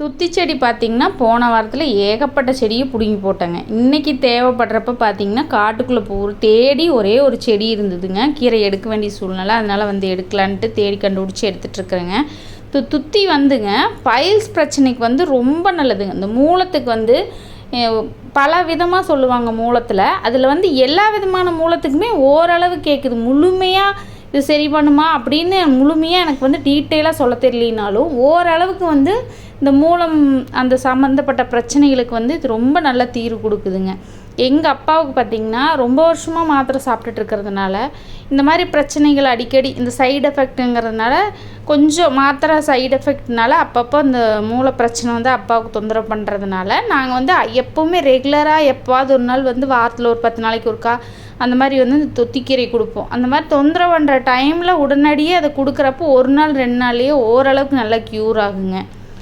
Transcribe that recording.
துத்தி செடி பார்த்திங்கன்னா போன வாரத்தில் ஏகப்பட்ட செடியை பிடுங்கி போட்டேங்க. இன்றைக்கி தேவைப்படுறப்ப பார்த்திங்கன்னா காட்டுக்குள்ளே போ தேடி ஒரே ஒரு செடி இருந்ததுங்க. கீரை எடுக்க வேண்டிய சூழ்நிலை அதனால் வந்து எடுக்கலான்ட்டு தேடி கண்டுபிடிச்சி எடுத்துகிட்ருக்குறேங்க து துத்தி வந்துங்க பைல்ஸ் பிரச்சனைக்கு வந்து ரொம்ப நல்லதுங்க. இந்த மூலத்துக்கு வந்து பல விதமாக சொல்லுவாங்க மூலத்தில். அதில் வந்து எல்லா விதமான மூலத்துக்குமே ஓரளவு கேட்குது முழுமையாக இது சரி பண்ணுமா அப்படின்னு முழுமையாக எனக்கு வந்து டீட்டெயிலாக சொல்ல தெரியலினாலும் ஓரளவுக்கு வந்து இந்த மூலம் அந்த சம்மந்தப்பட்ட பிரச்சனைகளுக்கு வந்து இது ரொம்ப நல்ல தீர்வு கொடுக்குதுங்க. எங்கள் அப்பாவுக்கு பார்த்திங்கன்னா ரொம்ப வருஷமாக மாத்திரை சாப்பிட்டுட்டு இருக்கிறதுனால இந்த மாதிரி பிரச்சனைகள் அடிக்கடி இந்த சைடு எஃபெக்ட்டுங்கிறதுனால கொஞ்சம் மாத்திரை சைடு எஃபெக்ட்னால அப்பப்போ அந்த மூளை பிரச்சனை வந்து அப்பாவுக்கு தொந்தரவு பண்ணுறதுனால நாங்கள் வந்து எப்போவுமே ரெகுலராக எப்போவாது ஒரு நாள் வந்து வாரத்தில் ஒரு பத்து நாளைக்கு ஒருக்கா அந்த மாதிரி வந்து இந்த தொத்திக்கீரை கொடுப்போம். அந்த மாதிரி தொந்தரவு பண்ணுற டைமில் உடனடியே அதை கொடுக்குறப்போ ஒரு நாள் ரெண்டு நாள்லேயே ஓரளவுக்கு நல்லா க்யூர் ஆகுங்க.